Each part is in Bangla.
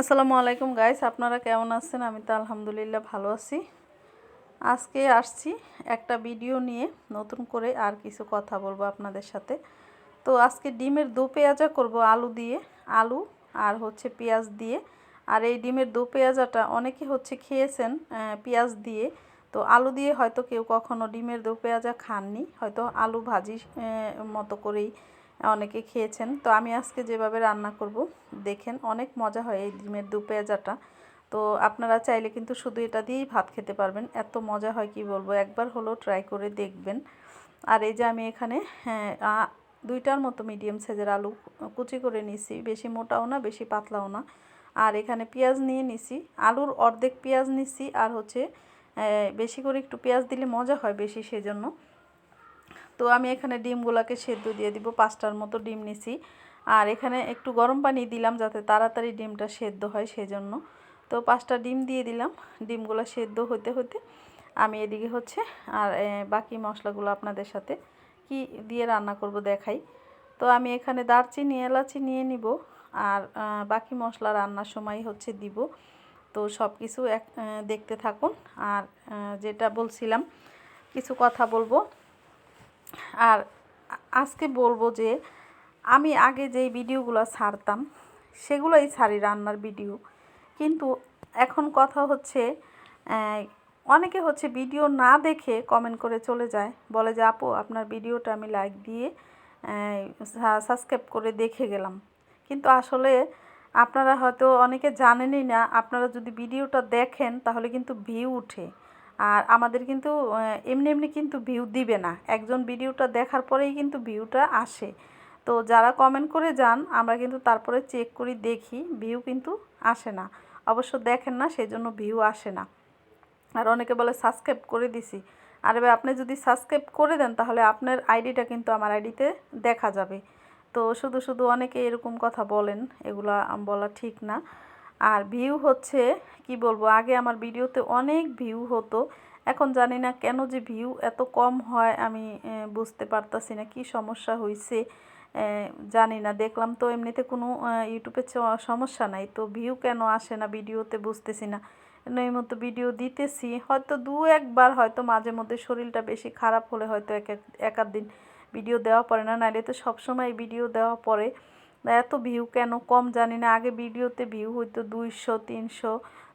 আসসালামু আলাইকুম গাইস, আপনারা কেমন আছেন? আমি তো আলহামদুলিল্লাহ ভালো আছি। আজকে আসছি একটা ভিডিও নিয়ে, নতুন করে আর কিছু কথা বলব আপনাদের সাথে। তো আজকে ডিমের দু পেঁয়াজা করব, আলু দিয়ে, আলু আর হচ্ছে পেঁয়াজ দিয়ে। আর এই ডিমের দু পেঁয়াজাটা অনেকে হচ্ছে খেয়েছেন পেঁয়াজ দিয়ে। তো আলু দিয়ে হয়তো কেউ কখনো ডিমের দু পেঁয়াজা খাননি, হয়তো আলু ভাজি মতো করেই অনেকে খেয়েছেন। তো আমি আজকে যেভাবে রান্না করব, দেখেন অনেক মজা হয় এই ডিমের দু পেঁয়াজাটা। তো আপনারা চাইলে কিন্তু শুধু এটা দিয়েই ভাত খেতে পারবেন। এত মজা হয় কি বলব? একবার হলেও ট্রাই করে দেখবেন। আর এই যে আমি এখানে হ্যাঁ দুইটার মতো মিডিয়াম সাইজের আলু কুচি করে নিছি। বেশি মোটাও না, বেশি পাতলাও না। আর এখানে পেঁয়াজ নিয়ে নিছি। আলুর অর্ধেক পেঁয়াজ নিছি আর হচ্ছে বেশি করে একটু পেঁয়াজ দিলে মজা হয় বেশি সেজন্য। তো আমি এখানে ডিমগুলোকে সেদ্ধ দিয়ে দিব, পাঁচটার মতো ডিম নিছি। আর এখানে একটু গরম পানি দিলাম যাতে তাড়াতাড়ি ডিমটা সেদ্ধ হয় সেজন্য। তো পাঁচটা ডিম দিয়ে দিলাম, ডিমগুলো সেদ্ধ হতে হতে আমি এদিকে হচ্ছে আর বাকি মশলাগুলো আপনাদের সাথে কি দিয়ে রান্না করব দেখাই। তো আমি এখানে দারচিনি, এলাচি নিয়ে নিব আর বাকি মশলা রান্নার সময় হচ্ছে দিব। তো সব কিছু এক দেখতে থাকুন। আর যেটা বলছিলাম, কিছু কথা বলব। আর আজকে বলব যে, আমি আগে যেই ভিডিওগুলো ছাড়তাম, সেগুলোই ছাড়ি রান্নার ভিডিও। কিন্তু এখন কথা হচ্ছে অনেকে হচ্ছে ভিডিও না দেখে কমেন্ট করে চলে যায়। বলে যে, আপু, আপনার ভিডিওটা আমি লাইক দিয়ে সাবস্ক্রাইব করে দেখে গেলাম। কিন্তু আসলে আপনারা হয়তো অনেকে জানেনই না, আপনারা যদি ভিডিওটা দেখেন, তাহলে কিন্তু ভিউ উঠে আর আমাদের কিন্তু এমনি এমনি কিন্তু ভিউ দিবে না। একজন ভিডিওটা দেখার পরেই কিন্তু ভিউটা আসে। তো যারা কমেন্ট করে যান, আমরা কিন্তু তারপরে চেক করি, দেখি ভিউ কিন্তু আসে না। অবশ্য দেখেন না সেই জন্য ভিউ আসে না। আর অনেকে বলে সাবস্ক্রাইব করে দিছি। আর এবার আপনি যদি সাবস্ক্রাইব করে দেন, তাহলে আপনার আইডিটা কিন্তু আমার আইডিতে দেখা যাবে। তো শুধু শুধু অনেকে এরকম কথা বলেন, এগুলা বলা ঠিক না। আর ভিউ হচ্ছে, কি বলব, আগে আমার ভিডিওতে অনেক ভিউ হতো। এখন জানি না কেন যে ভিউ এত কম হয়, আমি বুঝতে পারতাছি না কি সমস্যা হয়েছে জানি না, দেখলাম তো এমনিতে কোনো ইউটিউবে সমস্যা নাই, তো ভিউ কেন আসে না ভিডিওতে বুঝতেছি না। এই মতো ভিডিও দিতেছি, হয়তো দু একবার হয়তো মাঝে মধ্যে শরীরটা বেশি খারাপ হলে হয়তো এক এক দিন ভিডিও দেওয়া পড়ে না, নাইলে তো সবসময় ভিডিও দেওয়া পড়ে। এত ভিউ কেন? কম জানি না। আগে ভিডিওতে ভিউ হইতো দুইশো, তিনশো,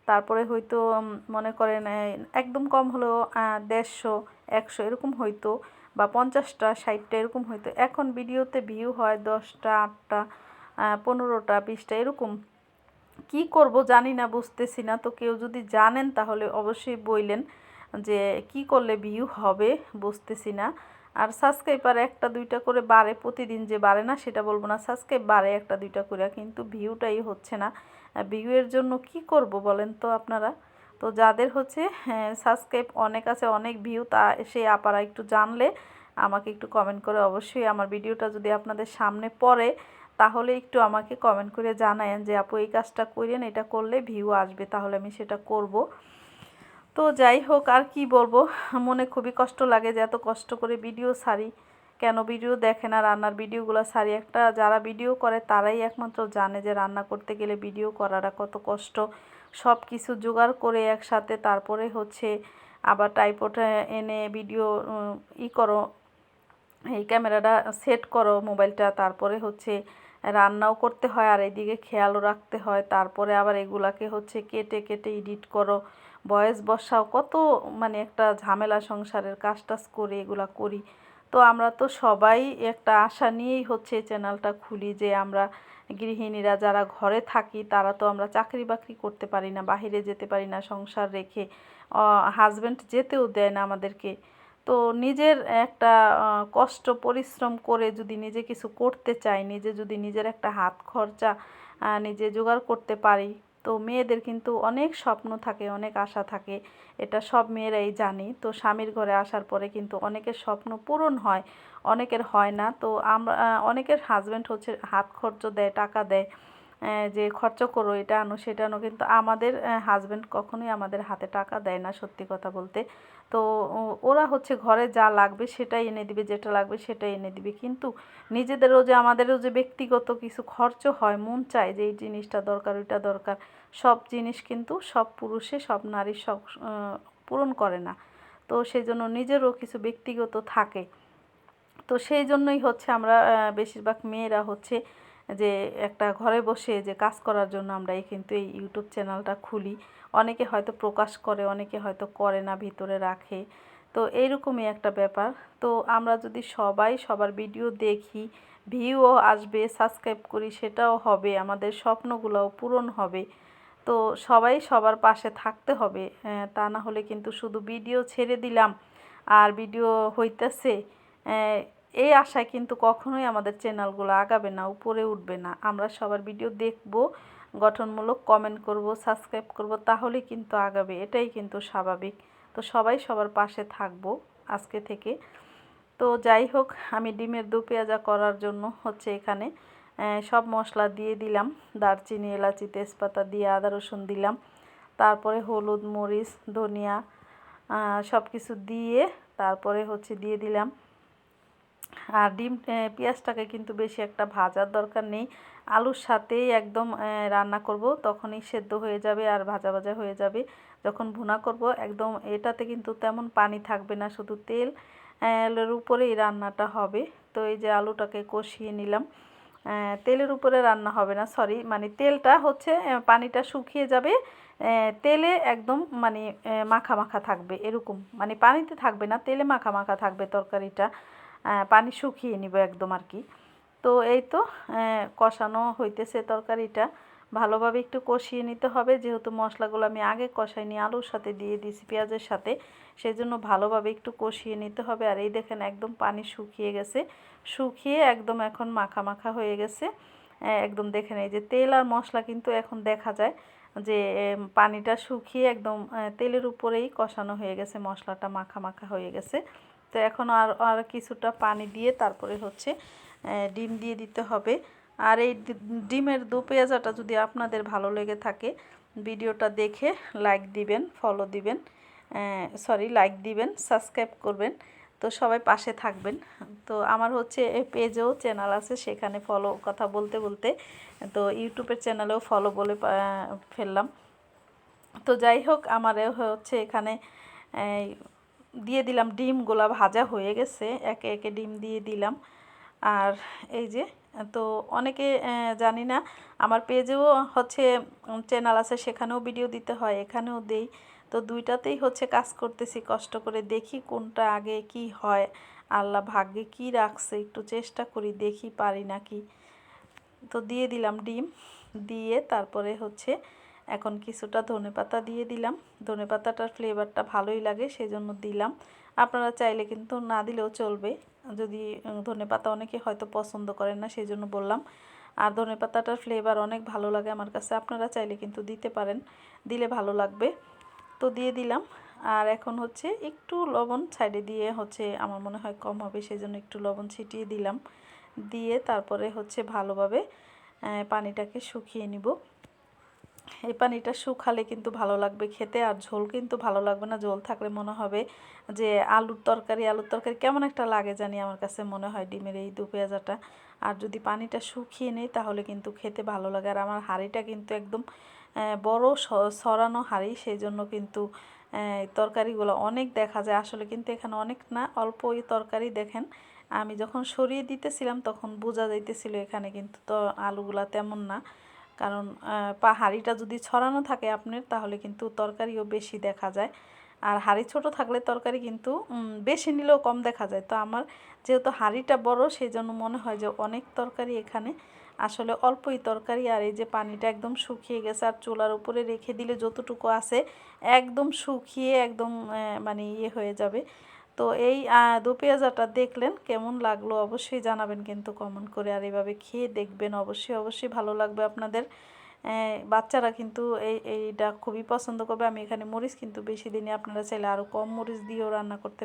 তারপরে হয়তো মনে করেন একদম কম হলেও দেড়শো, একশো এরকম হইতো বা পঞ্চাশটা, ষাটটা এরকম হইতো। এখন ভিডিওতে ভিউ হয় দশটা, আটটা পনেরোটা, বিশটা এরকম। কি করব জানি না, বুঝতেছি না। তো কেউ যদি জানেন তাহলে অবশ্যই বইলেন যে কি করলে ভিউ হবে, বুঝতেছি না। আর সাবস্ক্রাইবার একটা, দুইটা করে বাড়ে প্রতিদিন যে বাড়ে না, সেটা বলব না। সাবস্ক্রাইব বাড়ে একটা, দুইটা করে, কিন্তু ভিউটাই হচ্ছে না। ভিউয়ের জন্য কি করব বলেন তো আপনারা? তো যাদের হচ্ছে সাবস্ক্রাইব অনেক আছে, অনেক ভিউ তা সে আপারা একটু জানলে আমাকে একটু কমেন্ট করে অবশ্যই আমার ভিডিওটা যদি আপনাদের সামনে পড়ে, তাহলে একটু আমাকে কমেন্ট করে জানায়েন যে, আপু এই কাজটা করেন এটা করলে ভিউ আসবে, তাহলে আমি সেটা করব। তো যাই হোক, আর কি বলব? মনে খুবই কষ্ট লাগে যে এত কষ্ট করে ভিডিও সারি। কেন ভিডিও দেখে না রান্নার ভিডিওগুলো সারি? একটা যারা ভিডিও করে তারাই একমাত্র জানে যে রান্না করতে গেলে ভিডিও করাটা কত কষ্ট। সব কিছু জোগাড় করে একসাথে তারপরে হচ্ছে আবার টাইপোটা এনে ভিডিও ই করো, এই ক্যামেরাটা সেট করো মোবাইলটা। তারপরে হচ্ছে রান্নাও করতে হয়, আর এদিকে খেয়ালও রাখতে হয়। তারপরে আবার এগুলাকে হচ্ছে কেটে কেটে এডিট করো। বয়স বসাও, কত মানে একটা ঝামেলা সংসারের কাজ টাজ করে, এগুলা করি। তো আমরা তো সবাই একটা আশা নিয়েই হচ্ছে চ্যানেলটা খুলি যে আমরা গৃহিণীরা যারা ঘরে থাকি, তারা তো আমরা চাকরি বাকরি করতে পারি না, বাহিরে যেতে পারি না, সংসার রেখে হাজব্যান্ড যেতেও দেয় না আমাদেরকে। তো নিজের একটা কষ্ট, পরিশ্রম করে যদি নিজে কিছু করতে চাই, নিজে যদি নিজের একটা হাত খরচা নিজে জোগাড় করতে পারি তো মেয়েদের কিন্তু অনেক স্বপ্ন থাকে, অনেক আশা থাকে, এটা সব মেয়েরাই জানি। তো স্বামীর ঘরে আসার পরে কিন্তু অনেকের স্বপ্ন পূরণ হয়, অনেকের হয় না। তো আমরা অনেকের হাজব্যান্ড হচ্ছে হাত খরচ দেয়, টাকা দেয়। যে খরচ করো, এটা আনো, সেটা আনো, কিন্তু আমাদের হাজব্যান্ড কখনোই আমাদের হাতে টাকা দেয় না, সত্যি কথা বলতে। তো ওরা হচ্ছে ঘরে যা লাগবে, সেটাই এনে দিবে, যেটা লাগবে, সেটাই এনে দিবে। কিন্তু নিজেদেরও যে, আমাদেরও যে, ব্যক্তিগত কিছু খরচ হয়, মন চায় যে, এই জিনিসটা দরকার, ওইটা দরকার, সব জিনিস কিন্তু সব পুরুষে, সব নারীর সব পূরণ করে না। তো সেই জন্য নিজেরও কিছু ব্যক্তিগত থাকে। তো সেই জন্যই হচ্ছে আমরা বেশিরভাগ মেয়েরা হচ্ছে যে একটা ঘরে বসে যে কাজ করার জন্য আমরা এই কিন্তু এই ইউটিউব চ্যানেলটা খুলি। অনেকে হয়তো প্রকাশ করে অনেকে হয়তো করে না ভিতরে রাখে। তো এইরকমই একটা ব্যাপার। তো আমরা যদি সবাই সবার ভিডিও দেখি ভিউও আসবে সাবস্ক্রাইব করি সেটাও হবে আমাদের স্বপ্নগুলোও পূরণ হবে। তো সবাই সবার পাশে থাকতে হবে। আহ, তা না হলে কিন্তু শুধু ভিডিও ছেড়ে দিলাম আর ভিডিও হইতেছে এই আশায় কিন্তু কখনোই আমাদের চ্যানেলগুলো আগাবে না, উপরে উঠবে না। আমরা সবার ভিডিও দেখব, গঠনমূলক কমেন্ট করব সাবস্ক্রাইব করব, তাহলে কিন্তু আগাবে। এটাই কিন্তু স্বাভাবিক। তো সবাই সবার পাশে থাকব আজকে থেকে। তো যাই হোক, আমি ডিমের দু পেঁয়াজা করার জন্য হচ্ছে এখানে সব মশলা দিয়ে দিলাম। দারচিনি, এলাচি, তেজপাতা দিয়ে আদা রসুন দিলাম। তারপরে হলুদ, মরিচ, ধনিয়া সব কিছু দিয়ে তারপরে হচ্ছে দিয়ে দিলাম আর ডিম পেঁয়াজটাকে কিন্তু বেশি একটা ভাজার দরকার নেই। আলুর সাথেই একদম রান্না করব, তখনই সেদ্ধ হয়ে যাবে আর ভাজা ভাজা হয়ে যাবে। যখন ভুনা করব, একদম এটাতে কিন্তু তেমন পানি থাকবে না, শুধু তেল এর উপরেই রান্নাটা হবে। তো এই যে আলুটাকে কষিয়ে নিলাম। তেলের উপরে রান্না হবে না সরি মানে তেলটা হচ্ছে পানিটা শুকিয়ে যাবে তেলে একদম মানে মাখা মাখা থাকবে, এরকম। মানে পানিতে থাকবে না, তেলে মাখা মাখা থাকবে তরকারিটা। পানি শুকিয়ে নিব একদম আর কি। তো এই তো কষানো হইতেছে তরকারিটা। ভালোভাবে একটু কষিয়ে নিতে হবে, যেহেতু মশলাগুলো আমি আগে কষাই কষাইনি, আলুর সাথে দিয়ে দিয়েছি পেঁয়াজের সাথে। সেই জন্য ভালোভাবে একটু কষিয়ে নিতে হবে। আর এই দেখেন একদম পানি শুকিয়ে গেছে। শুকিয়ে একদম এখন মাখা মাখা হয়ে গেছে। একদম দেখেন এই যে তেল আর মশলা কিন্তু এখন দেখা যায় যে পানিটা শুকিয়ে একদম তেলের উপরেই কষানো হয়ে গেছে, মশলাটা মাখা মাখা হয়ে গেছে। তো এখন আর আর কিছুটা পানি দিয়ে তারপরে হচ্ছে ডিম দিয়ে দিতে হবে। আর এই ডিমের দু পেঁয়াজাটা যদি আপনাদের ভালো লেগে থাকে, ভিডিওটা দেখে লাইক দিবেন, ফলো দিবেন সরি, লাইক দিবেন, সাবস্ক্রাইব করবেন। তো সবাই পাশে থাকবেন। তো আমার হচ্ছে পেজেও চ্যানেল আছে, সেখানে ফলো, কথা বলতে বলতে, তো ইউটিউবের চ্যানেলেও ফলো বলে ফেললাম। তো যাই হোক আমার হচ্ছে এখানে দিয়ে দিলাম, ডিমগুলা ভাজা হয়ে গেছে, একে একে ডিম দিয়ে দিলাম। আর এই যে, তো অনেকে জানি না, আমার পেজেও হচ্ছে চ্যানেল আছে, সেখানেও ভিডিও দিতে হয়, এখানেও দেই। তো দুইটাতেই হচ্ছে কাজ করতেছি, কষ্ট করে দেখি কোনটা আগে কি হয়, আল্লাহ ভাগ্যে কি রাখছে, একটু চেষ্টা করি, দেখি পারি নাকি। তো দিয়ে দিলাম ডিম, দিয়ে তারপরে হচ্ছে এখন কিছুটা ধনেপাতা দিয়ে দিলাম। ধনেপাতাটার ফ্লেভারটা ভালোই লাগে সেই জন্য দিলাম। আপনারা চাইলে কিন্তু না দিলেও চলবে। যদি উম, ধনেপাতা অনেকে হয়তো পছন্দ করেন না সেই জন্য বললাম। আর ধনেপাতাটার ফ্লেভার অনেক ভালো লাগে আমার কাছে আপনারা চাইলে কিন্তু দিতে পারেন। দিলে ভালো লাগবে। তো দিয়ে দিলাম। আর এখন হচ্ছে একটু লবণ সাইডে দিয়ে হচ্ছে আমার মনে হয় কম হবে সেই জন্য একটু লবণ ছিটিয়ে দিলাম। দিয়ে তারপরে হচ্ছে ভালোভাবে পানিটাকে শুকিয়ে নিব। এই পানিটা শুকালে কিন্তু ভালো লাগবে খেতে আর ঝোল কিন্তু ভালো লাগবে না। ঝোল থাকলে মনে হবে যে আলুর তরকারি আলুর তরকারি কেমন একটা লাগে জানি আমার কাছে মনে হয় ডিমের এই দু পেঁয়াজাটা। আর যদি পানিটা শুকিয়ে নেই তাহলে কিন্তু খেতে ভালো লাগে। আর আমার হাঁড়িটা কিন্তু একদম বড় সরানো হাঁড়ি সেই জন্য কিন্তু তরকারিগুলো অনেক দেখা যায়। আসলে কিন্তু এখানে অনেক না অল্পই তরকারি দেখেন। আমি যখন সরিয়ে দিতেছিলাম তখন বোঝা যাইতেছিল এখানে কিন্তু তো, আলুগুলা তেমন না। কারণ পা, হাঁড়িটা যদি ছড়ানো থাকে আপনার, তাহলে কিন্তু তরকারিও বেশি দেখা যায়। আর হাঁড়ি ছোট থাকলে তরকারি কিন্তু বেশি নিলেও কম দেখা যায়। তো আমার যেহেতু হাঁড়িটা বড় সেই জন্য মনে হয় যে অনেক তরকারি এখানে আসলে অল্পই তরকারি। আর এই যে পানিটা একদম শুকিয়ে গেছে আর চুলার উপরে রেখে দিলে যতটুকু আছে, একদম শুকিয়ে একদম মানে ইয়ে হয়ে যাবে। তো এই দু পেঁয়াজাটা দেখলেন কেমন লাগল অবশ্যই জানাবেন কিন্তু কমেন্ট করে। আর এভাবে খেয়ে দেখবেন অবশ্যই অবশ্যই ভালো লাগবে আপনাদের। বাচ্চারা কিন্তু এই, এইটা খুবই পছন্দ করবে। আমি এখানে মরিচ কিন্তু বেশি দিনে আপনারা চাইলে আরও কম মরিচ দিয়েও রান্না করতে